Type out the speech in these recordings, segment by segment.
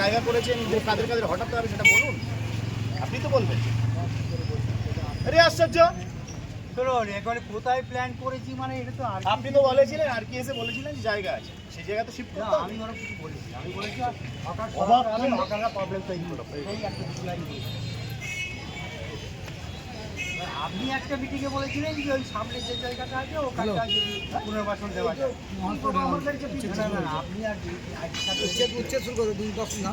জায়গা করেছেন যে কাদের কাদের হঠাৎ হবে সেটা বলুন? আপনি তো বলবেন। আরে আশ্চর্য! শুনুন এবারে কোথায় প্ল্যান করেছি মানে এটা তো আর আপনি তো বলেছিলেন আর কি এসে বলেছিলেন যে জায়গা আছে। সেই জায়গা তো শিফট করতে আমি কিছু বলেছি। আমি প্রবলেম তৈরি এই একটা লাইন আপনি একটা মিটিংয়ে বলেছিলেন যে ওই সামনে যে জায়গাটা আছে ওখানে পুনর্বাসন দেওয়া যায়। আমাদেরকে আপনি আর কি সাথে- উচ্ছেদ শুরু করে দুই দশ না।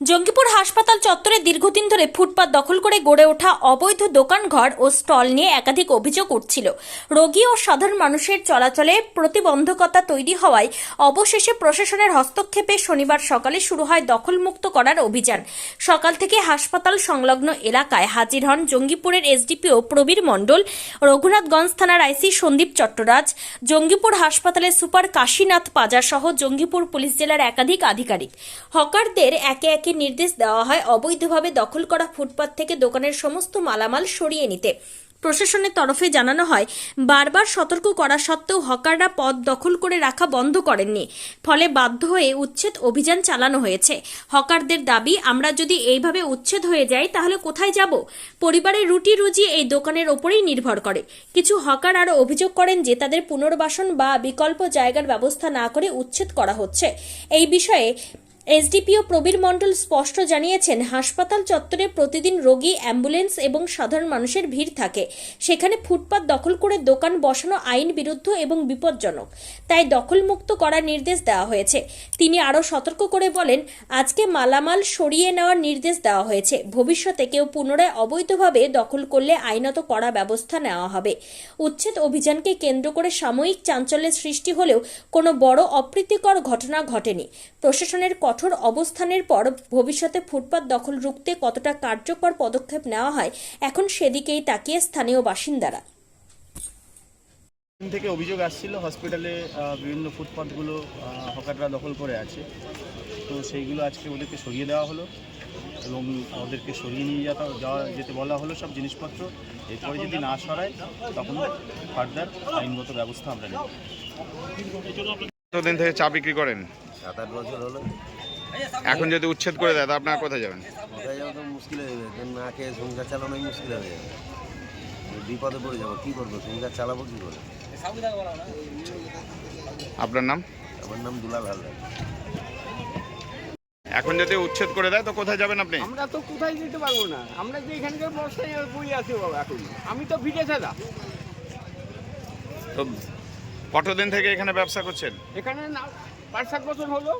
জঙ্গিপুর হাসপাতাল চত্বরে দীর্ঘদিন ধরে ফুটপাত দখল করে গড়ে ওঠা অবৈধ দোকানঘর ও স্টল নিয়ে একাধিক অভিযোগ উঠছিল। রোগী ও সাধারণ মানুষের চলাচলে প্রতিবন্ধকতা তৈরি হওয়ায় অবশেষে প্রশাসনের হস্তক্ষেপে শনিবার সকালে শুরু হয় দখলমুক্ত করার অভিযান। সকাল থেকে হাসপাতাল সংলগ্ন এলাকায় হাজির হন জঙ্গিপুরের এসডিপিও প্রবীর মণ্ডল, রঘুনাথগঞ্জ থানার আইসি সন্দীপ চট্টরাজ, জঙ্গিপুর হাসপাতালের সুপার কাশীনাথ পাজা সহ জঙ্গিপুর পুলিশ জেলার একাধিক আধিকারিক। হকারদের একে একে নির্দেশ দেওয়া হয় অবৈধভাবে দখল করা ফুটপাত থেকে দোকানের সমস্ত মালামাল সরিয়ে নিতে। প্রশাসনের তরফে জানানো হয়, বারবার সতর্ক করা সত্ত্বেও হকাররা পদ দখল করে রাখা বন্ধ করেননি। ফলে বাধ্য হয়ে উচ্ছেদ অভিযান চালানো হয়েছে। হকারদের দাবি, আমরা যদি এইভাবে উচ্ছেদ হয়ে যাই, তাহলে কোথায় যাব? পরিবারের রুটি রুজি এই দোকানের ওপরেই নির্ভর করে। কিছু হকার আরও অভিযোগ করেন যে, তাদের পুনর্বাসন বা বিকল্প জায়গার ব্যবস্থা না করে উচ্ছেদ করা হচ্ছে। এই বিষয়ে এসডিপিও প্রবীর মণ্ডল স্পষ্ট জানিয়েছেন, হাসপাতাল চত্বরে প্রতিদিন রোগী, অ্যাম্বুলেন্স এবং সাধারণ মানুষের ভিড় থাকে। সেখানে ফুটপাত দখল করে দোকান বসানো আইন বিরুদ্ধ এবং বিপজ্জনক। তাই দখলমুক্ত করার নির্দেশ দেওয়া হয়েছে। তিনি আরও সতর্ক করে বলেন, আজকে মালামাল সরিয়ে নেওয়ার নির্দেশ দেওয়া হয়েছে। ভবিষ্যতে কেউ পুনরায় অবৈধভাবে দখল করলে আইনত করা ব্যবস্থা নেওয়া হবে। উচ্ছেদ অভিযানকে কেন্দ্র করে সাময়িক চাঞ্চল্যের সৃষ্টি হলেও কোনো বড় অপ্রীতিকর ঘটনা ঘটেনি। প্রশাসনের কঠোর অবস্থানের পর ভবিষ্যতে ফুটপাত দখল রুখতে কতটা কার্যকর পদক্ষেপ নেওয়া হয় এখন সেদিকেই তাকিয়ে স্থানীয় বাসিন্দারা। থেকে অভিযোগ আসছিল হসপিটালে বিভিন্ন ফুটপাথগুলো হকাররা দখল করে আছে। তো সেইগুলো আজকে ওদেরকে সরিয়ে দেওয়া হলো এবং ওদেরকে সরিয়ে নিয়ে যাওয়া যাওয়া যেতে বলা হলো সব জিনিসপত্র। এরপরে যদি না সরায় তখন ফার্দার আইনগত ব্যবস্থা আমরা নেব। কতদিন থেকে চা বিক্রি করেন? সাত আট বছর হলো। এখন যদি উচ্ছেদ করে দেয় তা আপনারা কোথায় যাবেন? কোথায় যাব তো মুশকিল হয়ে যাবে। না খেয়ে সংসার চালানোই মুশকিল হয়ে যাবে। বিপদে পড়ে যাব। কী করব? সংসার চালাবো কী করে? আপনার নাম? আমার নাম দুলাল হালদার। এখন যদি উচ্ছেদ করে দেয় তো কোথায় যাবেন আপনি? আমরা তো কোথায় যেতে পারব না? আমরা যে এখানকার বস্তায় বই আছি বাবা এখন। আমি তো ভিটে থাকা তো কতদিন থেকে এখানে ব্যবসা করছেন? এখানে না পাঁচ সাত বছর হলো।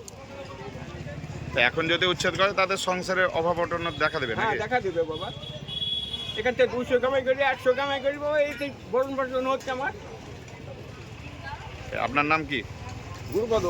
তো এখন যদি উচ্ছেদ করে তাদের সংসারের অভাব অটন দেখা দেবে হ্যাঁ দেখা দেবে বাবা। এখান থেকে দুশো কামাই করি একশো কামাই করি বাবা এই বরণ বর্ষণ হচ্ছে আমার। আপনার নাম কি? গুরুপদ।